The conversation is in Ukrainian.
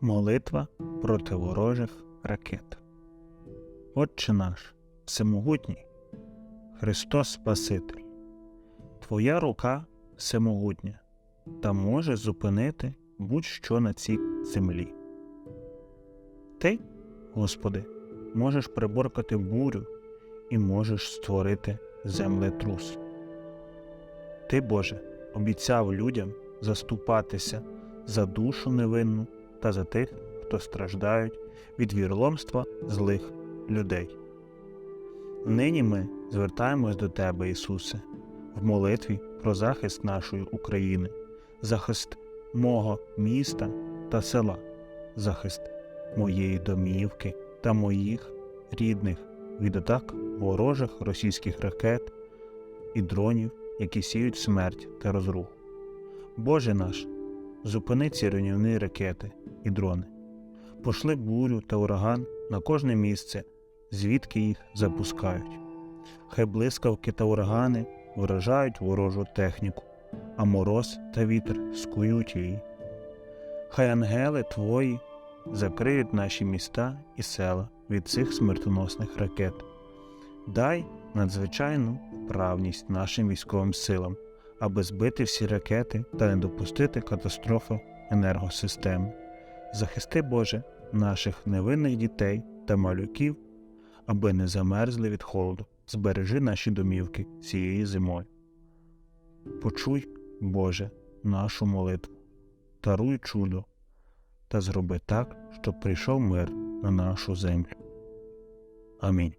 Молитва проти ворожих ракет. Отче наш, всемогутній, Христос Спаситель, Твоя рука всемогутня та може зупинити будь-що на цій землі. Ти, Господи, можеш приборкати бурю і можеш створити землетрус. Ти, Боже, обіцяв людям заступатися за душу невинну та за тих, хто страждають від вірломства злих людей. Нині ми звертаємось до Тебе, Ісусе, в молитві про захист нашої України, захист мого міста та села, захист моєї домівки та моїх рідних від атак ворожих російських ракет і дронів, які сіють смерть та розруху. Боже наш, зупини ці руйнівні ракети і дрони, пошли бурю та ураган на кожне місце, звідки їх запускають. Хай блискавки та урагани вражають ворожу техніку, а мороз та вітер скують її. Хай ангели твої закриють наші міста і села від цих смертоносних ракет. Дай надзвичайну вправність нашим військовим силам, аби збити всі ракети та не допустити катастрофи енергосистеми. Захисти, Боже, наших невинних дітей та малюків, аби не замерзли від холоду, збережи наші домівки цієї зимою. Почуй, Боже, нашу молитву, таруй чудо та зроби так, щоб прийшов мир на нашу землю. Амінь.